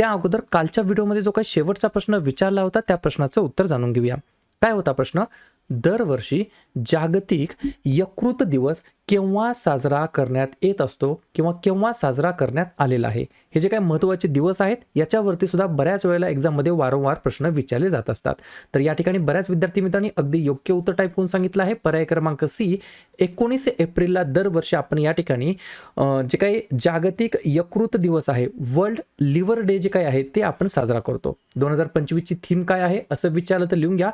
त्या अगोदर कालच्या व्हिडिओमध्ये जो काही शेवटचा प्रश्न विचारला होता त्या प्रश्नाचं उत्तर जाणून घेऊया. काय होता प्रश्न? दरवर्षी जागतिक यकृत दिवस केव्हा साजरा करण्यात येत असतो किंवा केव्हा साजरा करण्यात आलेला आहे? हे जे काही महत्त्वाचे दिवस आहेत याच्यावरती सुद्धा बऱ्याच वेळेला एक्झाममध्ये वारंवार प्रश्न विचारले जात असतात. तर या ठिकाणी बऱ्याच विद्यार्थी मित्रांनी अगदी योग्य उत्तर टाईप करून सांगितलं आहे. पर्याय क्रमांक सी एकोणीस एप्रिलला दरवर्षी आपण या ठिकाणी जे काही जागतिक यकृत दिवस आहे वर्ल्ड लिव्हर डे जे काही आहे ते आपण साजरा करतो. दोन हजार पंचवीसची थीम काय आहे? असं विचारलं तर लिहून घ्या.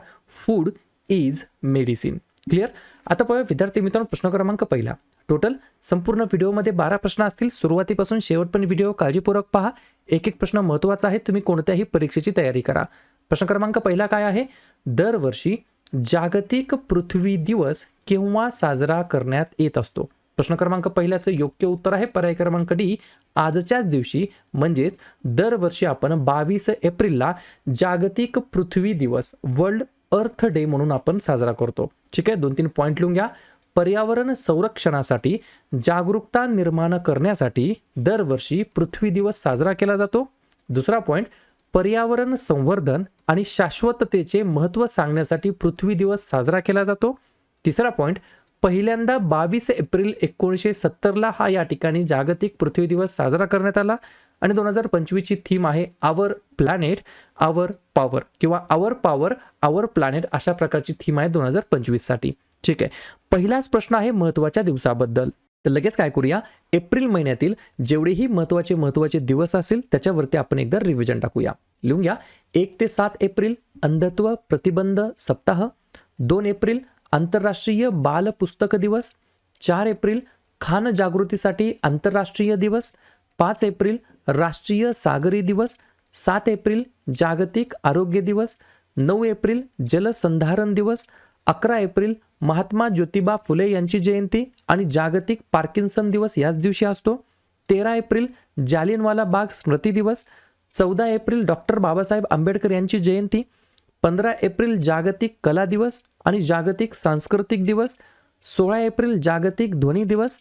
Food is medicine. क्लिअर? आता पाहूया विद्यार्थी मित्रांनो प्रश्न क्रमांक पहिला. टोटल संपूर्ण व्हिडिओमध्ये बारा प्रश्न असतील. सुरुवातीपासून शेवटपर्यंत व्हिडिओ काळजीपूर्वक पहा. एक एक प्रश्न महत्त्वाचा आहे. तुम्ही कोणत्याही परीक्षेची तयारी करा. प्रश्न क्रमांक पहिला काय आहे? दरवर्षी जागतिक पृथ्वी दिवस केव्हा साजरा करण्यात येत असतो? प्रश्न क्रमांक पहिल्याचं योग्य उत्तर आहे. पर्याय क्रमांक डी आजच्याच दिवशी. म्हणजेच दरवर्षी आपण बावीस एप्रिलला जागतिक पृथ्वी दिवस वर्ल्ड अर्थ डे म्हणून आपण साजरा करतो. ठीक आहे? दोन तीन पॉईंट लिहून घ्या. पर्यावरण संरक्षणासाठी जागरूकता निर्माण करण्यासाठी दरवर्षी पृथ्वी दिवस साजरा केला जातो. दुसरा पॉईंट पर्यावरण संवर्धन आणि शाश्वततेचे महत्त्व सांगण्यासाठी पृथ्वी दिवस साजरा केला जातो. तिसरा पॉईंट पहिल्यांदा बावीस एप्रिल एकोणीसशे सत्तरला हा या ठिकाणी जागतिक पृथ्वी दिवस साजरा करण्यात आला. आणि दोन हजार पंचवीसची थीम आहे आवर प्लॅनेट आवर पॉवर किंवा आवर पॉवर आवर प्लॅनेट अशा प्रकारची थीम आहे दोन हजार पंचवीससाठी. ठीक आहे. पहिलाच प्रश्न आहे महत्त्वाच्या दिवसाबद्दल. तर लगेच काय करूया? एप्रिल महिन्यातील जेवढेही महत्त्वाचे महत्त्वाचे दिवस असेल त्याच्यावरती आपण एकदा रिव्हिजन टाकूया. लिहून घ्या. एक ते सात एप्रिल अंधत्व प्रतिबंध सप्ताह. दोन एप्रिल आंतरराष्ट्रीय बाल पुस्तक दिवस. चार एप्रिल खान जागृतीसाठी आंतरराष्ट्रीय दिवस. पाच एप्रिल राष्ट्रीय सागरी दिवस सात एप्रिल जागतिक आरोग्य दिवस नऊ एप्रिल जलसंधारण दिवस अकरा एप्रिल महात्मा ज्योतिबा फुले यांची जयंती आणि जागतिक पार्किन्सन दिवस याच दिवशी असतो. तेरा एप्रिल जालियनवाला बाग स्मृती दिवस चौदा एप्रिल डॉक्टर बाबासाहेब आंबेडकर यांची जयंती पंधरा एप्रिल जागतिक कला दिवस आणि जागतिक सांस्कृतिक दिवस सोळा एप्रिल जागतिक ध्वनी दिवस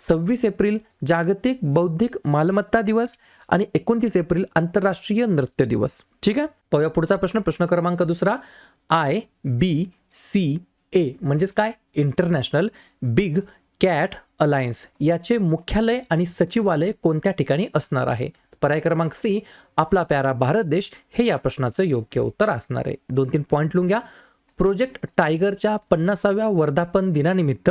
सव्वीस एप्रिल जागतिक बौद्धिक मालमत्ता दिवस आणि एकोणतीस एप्रिल आंतरराष्ट्रीय नृत्य दिवस. ठीक आहे? पाहूया पुढचा प्रश्न. प्रश्न क्रमांक दुसरा. आय बी सी ए म्हणजेच काय? इंटरनॅशनल बिग कॅट अलायन्स याचे मुख्यालय आणि सचिवालय कोणत्या ठिकाणी असणार आहे? पर्याय क्रमांक सी आपला प्यारा भारत देश. हे या प्रश्नाचं योग्य उत्तर असणार आहे. दोन तीन पॉईंट लिहून घ्या प्रोजेक्ट टायगरच्या पन्नासाव्या वर्धापन दिनानिमित्त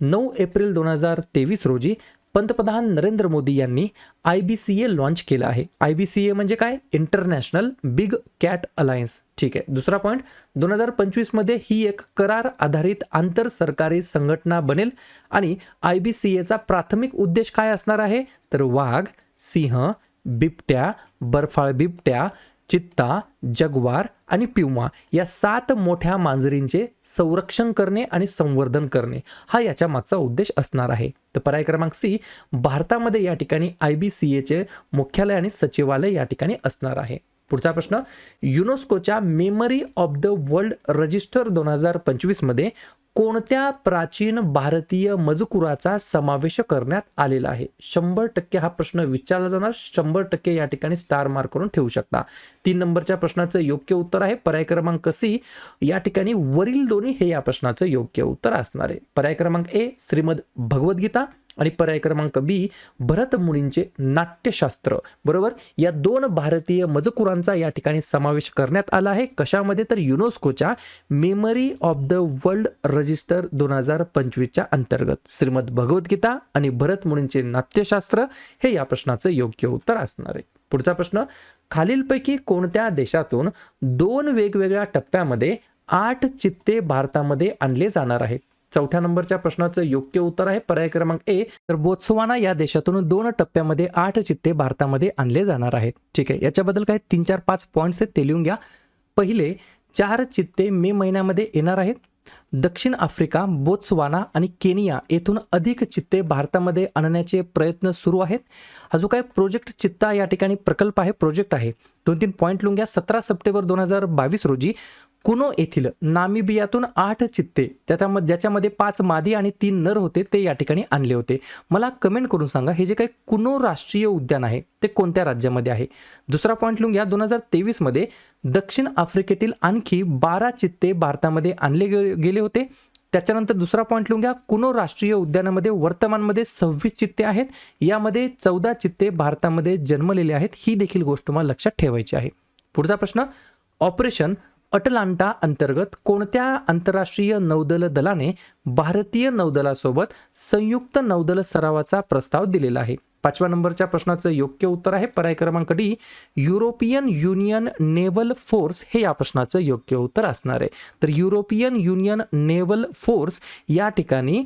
नऊ एप्रिल दोन हजार तेवीस रोजी पंतप्रधान नरेंद्र मोदी यांनी I B C A launch केलं आहे. आय बी सी ए म्हणजे काय? इंटरनॅशनल बिग कॅट अलायन्स ठीक आहे. दुसरा पॉईंट दोन हजार पंचवीसमध्ये ही एक करार आधारित आंतर सरकारी संघटना बनेल आणि आय बी सी एचा प्राथमिक उद्देश काय असणार आहे? तर वाघ सिंह बिबट्या बर्फाळ बिबट्या चित्ता जगवार आणि पिवमा या सात मोठ्या मांजरींचे संरक्षण करणे आणि संवर्धन करणे हा याच्या मागचा उद्देश असणार आहे. तर पर्याय क्रमांक सी भारतामध्ये या ठिकाणी आय बी सी एचे मुख्यालय आणि सचिवालय या ठिकाणी असणार आहे. पुढचा प्रश्न युनेस्कोच्या memory of the world register दोन हजार पंचवीसमध्ये कोणत्या प्राचीन भारतीय मजकुराचा समावेश करण्यात आलेला आहे? शंभर टक्के हा प्रश्न विचारला जाणार. शंभर टक्के या ठिकाणी स्टार मार्क करून ठेवू शकता. तीन नंबरच्या प्रश्नाचं योग्य उत्तर आहे. पर्याय क्रमांक सी. या ठिकाणी वरील दोन्ही हे या प्रश्नाचं योग्य उत्तर असणार आहे. पर्याय क्रमांक ए श्रीमद भगवद्गीता. आणि पर्याय क्रमांक बी भरत मुनींचे नाट्यशास्त्र. बरोबर? या दोन भारतीय मजकुरांचा या ठिकाणी समावेश करण्यात आला आहे. कशामध्ये? तर युनेस्कोच्या memory of the world register दोन हजार पंचवीसच्या अंतर्गत. श्रीमद भगवद्गीता आणि भरत मुनींचे नाट्यशास्त्र हे या प्रश्नाचं योग्य उत्तर असणार आहे. पुढचा प्रश्न खालीलपैकी कोणत्या देशातून दोन वेगवेगळ्या टप्प्यामध्ये आठ चित्ते भारतामध्ये आणले जाणार आहेत? चौथ्या नंबरच्या प्रश्नाचं योग्य उत्तर आहे. पर्याय क्रमांक ए तर बोत्सवाना या देशातून दोन टप्प्यामध्ये आठ चित्ते भारतामध्ये आणले जाणार आहेत. ठीक आहे. याच्याबद्दल काही तीन चार पाच पॉईंट्स आहेत ते लिहून घ्या. पहिले चार चित्ते मे महिन्यामध्ये येणार आहेत. दक्षिण आफ्रिका बोत्सवाना आणि केनिया येथून अधिक चित्ते भारतामध्ये आणण्याचे प्रयत्न सुरू आहेत. हा जो काय प्रोजेक्ट चित्ता या ठिकाणी प्रकल्प आहे प्रोजेक्ट आहे दोन तीन पॉईंट लिहून घ्या. सतरा सप्टेंबर दोन हजार बावीस रोजी कुनो येथील नामिबियातून आठ चित्ते त्याच्यामध्ये ज्याच्यामध्ये पाच मादी आणि तीन नर होते ते या ठिकाणी आणले होते. मला कमेंट करून सांगा हे जे काही कुनो राष्ट्रीय उद्यान आहे ते कोणत्या राज्यामध्ये आहे? दुसरा पॉईंट लिहून घ्या दोन हजार तेवीसमध्ये दक्षिण आफ्रिकेतील आणखी बारा चित्ते भारतामध्ये आणले गे- गेले होते. त्याच्यानंतर दुसरा पॉईंट लिहून घ्या कुनो राष्ट्रीय उद्यानामध्ये वर्तमानमध्ये सव्वीस चित्ते आहेत यामध्ये चौदा चित्ते भारतामध्ये जन्मलेले आहेत ही देखील गोष्ट तुम्हाला लक्षात ठेवायची आहे. पुढचा प्रश्न ऑपरेशन अटलांटा अंतर्गत कोणत्या आंतरराष्ट्रीय नौदल दलाने भारतीय नौदलासोबत संयुक्त नौदल सरावाचा प्रस्ताव दिलेला आहे? पाचव्या नंबरच्या प्रश्नाचं योग्य उत्तर आहे. पर्याय क्रमांक D European Union naval force हे या प्रश्नाचं योग्य उत्तर असणार आहे. तर युरोपियन युनियन नेव्हल फोर्स या ठिकाणी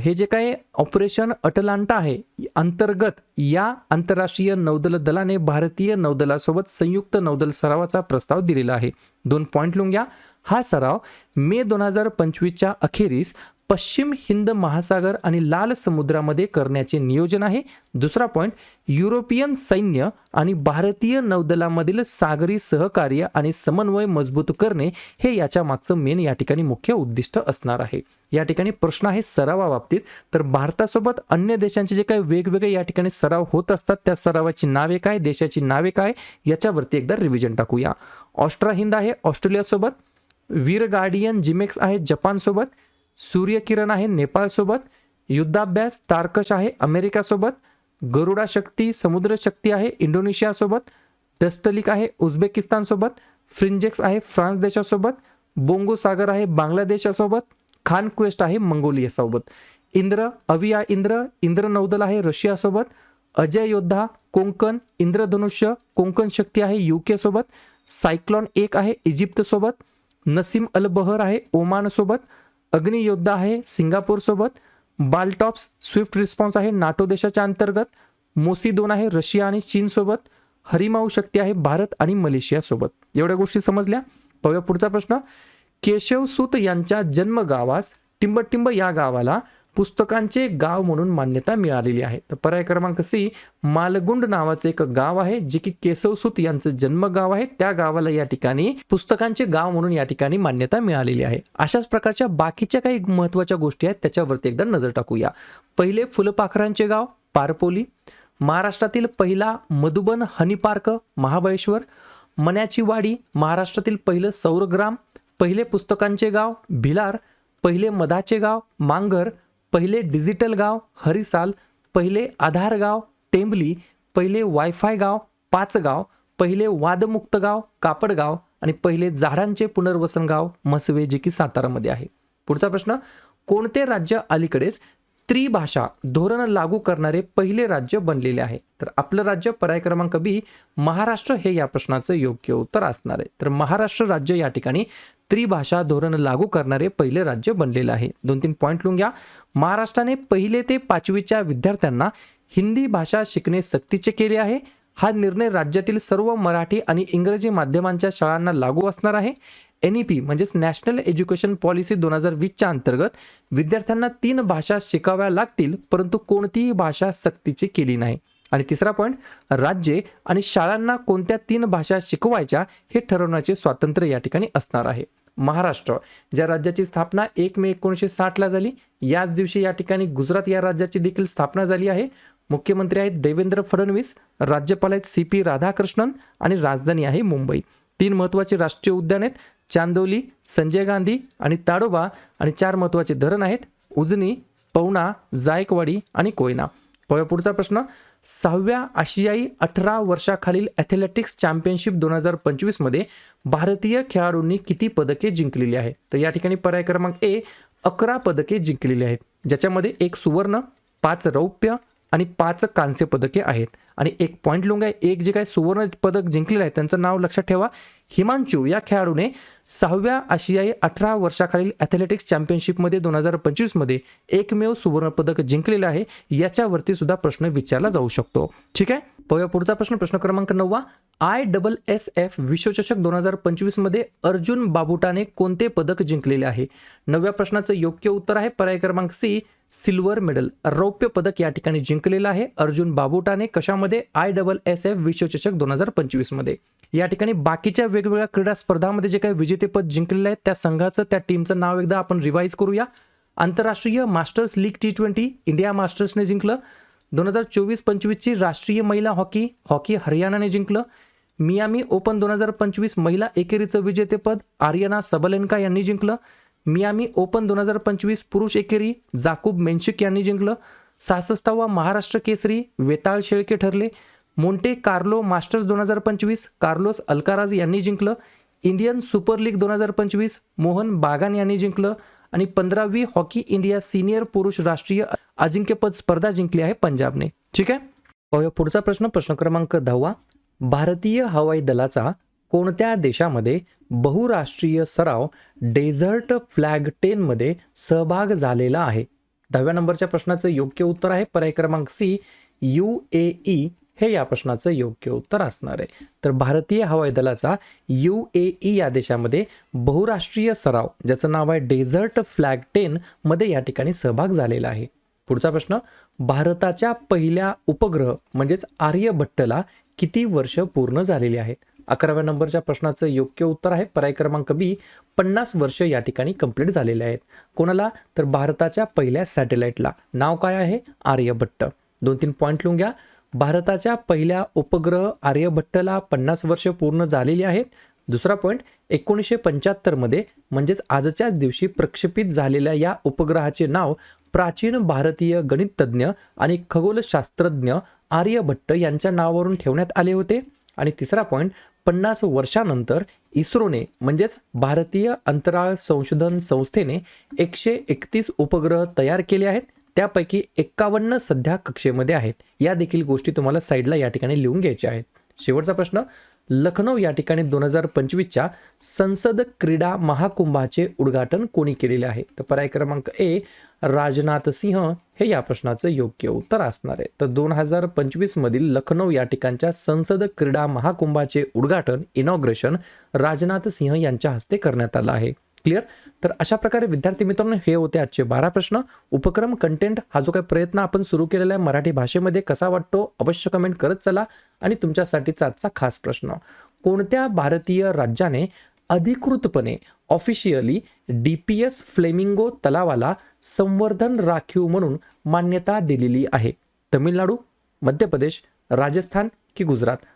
हे जे काही ऑपरेशन अटलांटा आहे अंतर्गत या आंतरराष्ट्रीय नौदल दलाने भारतीय नौदलासोबत संयुक्त नौदल सरावाचा प्रस्ताव दिलेला आहे. दोन पॉईंट लिहून घ्या हा सराव मे दोन हजार पंचवीसच्या अखेरीस पश्चिम हिंद महासागर आणि लाल समुद्रामध्ये करण्याचे नियोजन आहे. दुसरा पॉईंट युरोपियन सैन्य आणि भारतीय नौदलामधील सागरी सहकार्य आणि समन्वय मजबूत करणे हे याच्या मागचं मेन या ठिकाणी मुख्य उद्दिष्ट असणार आहे. या ठिकाणी प्रश्न आहे सरावाबाबतीत तर भारतासोबत अन्य देशांचे जे काही वेगवेगळे या ठिकाणी सराव होत असतात त्या सरावाची नावे काय देशाची नावे काय याच्यावरती एकदा रिव्हिजन टाकूया. ऑस्ट्रा हिंद आहे ऑस्ट्रेलियासोबत. वीर गार्डियन जिमेक्स आहे जपानसोबत. सूर्यकिरण आहे नेपाळसोबत, युद्धाभ्यास तारकश आहे अमेरिकासोबत, गरुडा शक्ती, समुद्र शक्ती आहे इंडोनेशियासोबत डस्टलिक आहे उझबेकिस्तानसोबत, फ्रिंजेक्स आहे फ्रान्स देशासोबत, बोंगो सागर आहे बांगलादेशासोबत, खान क्वेस्ट आहे मंगोलियासोबत. इंद्र, अविया इंद्र इंद्र नौदल आहे रशियासोबत, अजय योद्धा, कोंकण, इंद्रधनुष्य, कोंकण शक्ती आहे युके सोबत, सायक्लॉन एक आहे इजिप्तसोबत, नसीम अल बहर आहे ओमानसोबत अग्नियोद्धा आहे सिंगापूरसोबत बालटॉप्स स्विफ्ट रिस्पॉन्स आहे नाटो देशाच्या अंतर्गत. मोसी दोन आहे रशिया आणि चीनसोबत हरिमाऊ शक्ती आहे भारत आणि मलेशियासोबत एवढ्या गोष्टी समजल्या? पाहूया पुढचा प्रश्न. केशवसूत यांच्या जन्मगावास टिंबटिंब या गावाला पुस्तकांचे गाव म्हणून मान्यता मिळालेली आहे. तर पर्याय क्रमांक सी मालगुंड नावाचं एक गाव आहे जे की केशवसुत यांचं जन्मगाव आहे. त्या गावाला या ठिकाणी पुस्तकांचे गाव म्हणून या ठिकाणी मान्यता मिळालेली आहे. अशाच प्रकारच्या बाकीच्या काही महत्त्वाच्या गोष्टी आहेत त्याच्यावरती एकदा नजर टाकूया. पहिले फुलपाखरांचे गाव पारपोली. महाराष्ट्रातील पहिला मधुबन हनी पार्क महाबळेश्वर. मन्याची वाडी महाराष्ट्रातील पहिलं सौरग्राम. पहिले पुस्तकांचे गाव भिलार. पहिले मधाचे गाव मांगर. पहिले डिजिटल गाव हरिसाल पहिले आधार गाव टेंबली पहिले वायफाय गाव पाचगाव पहिले वादमुक्त गाव कापडगाव आणि पहिले झाडांचे पुनर्वसन गाव मसवे जे की सातारामध्ये आहे. पुढचा प्रश्न कोणते राज्य अलीकडेच त्रिभाषा धोरण लागू करणारे पहिले राज्य बनलेले आहे? तर आपलं राज्य पर्याय क्रमांक बी महाराष्ट्र हे या प्रश्नाचं योग्य उत्तर असणार आहे. तर महाराष्ट्र राज्य या ठिकाणी त्रिभाषा धोरण लागू करणारे पहिले राज्य बनलेलं आहे. दोन तीन पॉईंट लिहून घ्या. महाराष्ट्राने पहिले ते पाचवीच्या विद्यार्थ्यांना हिंदी भाषा शिकणे सक्तीचे केले आहे. हा निर्णय राज्यातील सर्व मराठी आणि इंग्रजी माध्यमांच्या शाळांना लागू असणार आहे. एन ई पी म्हणजेच नॅशनल एज्युकेशन पॉलिसी दोन हजार वीसच्या अंतर्गत विद्यार्थ्यांना तीन भाषा शिकाव्या लागतील परंतु कोणतीही भाषा सक्तीची केली नाही. आणि तिसरा पॉईंट राज्ये आणि शाळांना कोणत्या तीन भाषा शिकवायच्या हे ठरवण्याचे स्वातंत्र्य या ठिकाणी असणार आहे. महाराष्ट्र. ज्या राज्याची स्थापना एक मे एकोणीसशे साठला झाली याच दिवशी या ठिकाणी गुजरात या राज्याची देखील स्थापना झाली आहे. मुख्यमंत्री आहेत देवेंद्र फडणवीस राज्यपाल आहेत सी पी राधाकृष्णन आणि राजधानी आहे मुंबई. तीन महत्त्वाचे राष्ट्रीय उद्यान आहेत चांदोली संजय गांधी आणि ताडोबा आणि चार महत्त्वाचे धरण आहेत उजनी पवना जायकवाडी आणि कोयना. पुढचा प्रश्न सहाव्या आशियाई अठरा वर्षाखालील ॲथलेटिक्स चॅम्पियनशिप दोन हजार पंचवीसमध्ये भारतीय खेळाडूंनी किती पदके जिंकलेली आहेत? तर या ठिकाणी पर्याय क्रमांक ए अकरा पदके जिंकलेली आहेत. ज्याच्यामध्ये एक सुवर्ण पाच रौप्य आणि पाच कांस्य पदके आहेत. आणि एक पॉईंट लुंग आहे. एक जे काही सुवर्ण पदक जिंकलेलं आहे त्यांचं नाव लक्षात ठेवा. हिमांशू या खेळाडूने सहाव्या आशियाई अठरा वर्षाखालील ॲथलेटिक्स चॅम्पियनशिपमध्ये दोन हजार पंचवीसमध्ये एकमेव सुवर्णपदक जिंकलेलं आहे. याच्यावरती सुद्धा प्रश्न विचारला जाऊ शकतो. ठीक आहे? पाहूया पुढचा प्रश्न. प्रश्न क्रमांक नववा. आय डबल एस एफ विश्वचषक दोन हजार पंचवीसमध्ये अर्जुन बाबुटाने कोणते पदक जिंकलेले आहे? नवव्या प्रश्नाचं योग्य उत्तर आहे पर्याय क्रमांक सी सिल्वर मेडल. रौप्य पदक या ठिकाणी जिंकलेलं आहे अर्जुन बाबुटाने कशामध्ये? आय डबल एस एफ विश्वचषक दोन हजार पंचवीसमध्ये या ठिकाणी बाकीच्या वेगवेगळ्या क्रीडा स्पर्धामध्ये जे काही विजेतेपद जिंकलेलं आहे त्या संघाचं त्या टीमचं नाव एकदा आपण रिवाईज करूया. आंतरराष्ट्रीय masters league T twenty India मास्टर्सने जिंकलं. दोन हजार चोवीस पंचवीसची राष्ट्रीय महिला हॉकी हॉकी हरियाणाने जिंकलं. मियामी ओपन दोन हजार पंचवीस महिला एकेरीचं विजेतेपद आर्यना सबलेनका यांनी जिंकलं. मियामी ओपन दोन हजार पंचवीस पुरुष एकेरी जाकूब मेन्शिक यांनी जिंकलं. सहासष्टावा महाराष्ट्र केसरी वेताळ शेळके ठरले. मोंटे कार्लो मास्टर्स दोन हजार पंचवीस कार्लोस अल्काराज यांनी जिंकलं. इंडियन सुपर लीग दोन हजार पंचवीस मोहन बागान यांनी जिंकलं. आणि पंधरावी हॉकी इंडिया सिनियर पुरुष राष्ट्रीय अजिंक्यपद स्पर्धा जिंकली आहे पंजाबने. ठीक आहे? पाहूया पुढचा प्रश्न. प्रश्न क्रमांक दहावा. भारतीय हवाई दलाचा कोणत्या देशामध्ये बहुराष्ट्रीय सराव डेझर्ट फ्लॅग टेनमध्ये सहभाग झालेला आहे? दहाव्या नंबरच्या प्रश्नाचं योग्य उत्तर आहे. पर्याय क्रमांक सी यू ए ई. हे या प्रश्नाचं योग्य उत्तर असणार आहे. तर भारतीय हवाई दलाचा यू ए ई या देशामध्ये बहुराष्ट्रीय सराव ज्याचं नाव आहे डेझर्ट फ्लॅग टेन मध्ये या ठिकाणी सहभाग झालेला आहे. पुढचा प्रश्न भारताच्या पहिल्या उपग्रह म्हणजेच आर्यभट्टला किती वर्ष पूर्ण झालेली आहेत? अकराव्या नंबरच्या प्रश्नाचं योग्य उत्तर आहे पर्याय क्रमांक बी पन्नास वर्ष या ठिकाणी कंप्लीट झालेले आहेत. कोणाला? तर भारताच्या पहिल्या सॅटेलाईटला. नाव काय आहे? आर्यभट्ट. दोन तीन पॉईंट लिहून घ्या. भारताच्या पहिल्या उपग्रह आर्यभट्टला पन्नास वर्ष पूर्ण झालेली आहेत. दुसरा पॉईंट एकोणीसशे पंच्याहत्तरमध्ये म्हणजेच आजच्याच दिवशी प्रक्षेपित झालेल्या या उपग्रहाचे नाव प्राचीन भारतीय गणिततज्ञ आणि खगोलशास्त्रज्ञ आर्यभट्ट यांच्या नावावरून ठेवण्यात आले होते. आणि तिसरा पॉईंट पन्नास वर्षानंतर इस्रोने म्हणजेच भारतीय अंतराळ संशोधन संस्थेने एकशे एकतीस उपग्रह तयार केले आहेत. त्यापैकी एक्कावन्न सध्या कक्षेमध्ये आहेत. या देखील गोष्टी तुम्हाला साईडला या ठिकाणी लिहून घ्यायच्या आहेत. शेवटचा प्रश्न लखनौ या ठिकाणी दोन हजार पंचवीसच्या संसद क्रीडा महाकुंभाचे उद्घाटन कोणी केलेले आहे? तर पर्याय क्रमांक ए राजनाथ सिंह हे या प्रश्नाचं योग्य उत्तर असणार आहे. तर दोन हजार पंचवीस मधील लखनौ या ठिकाणच्या संसद क्रीडा महाकुंभाचे उद्घाटन इनॉग्रेशन राजनाथ सिंह यांच्या हस्ते करण्यात आलं आहे. क्लिअर? तर अशा प्रकारे विद्यार्थी मित्रांनो हे होते आजचे बारा प्रश्न. उपक्रम कंटेंट हा जो काही प्रयत्न आपण सुरू केलेला आहे मराठी भाषेमध्ये कसा वाटतो? अवश्य कमेंट करत चला. आणि तुमच्यासाठीचा आजचा खास प्रश्न. कोणत्या भारतीय राज्याने अधिकृतपणे officially D P S flamingo तलावाला संवर्धन राखीव म्हणून मान्यता दिलेली आहे? तमिळनाडू मध्य प्रदेश राजस्थान की गुजरात?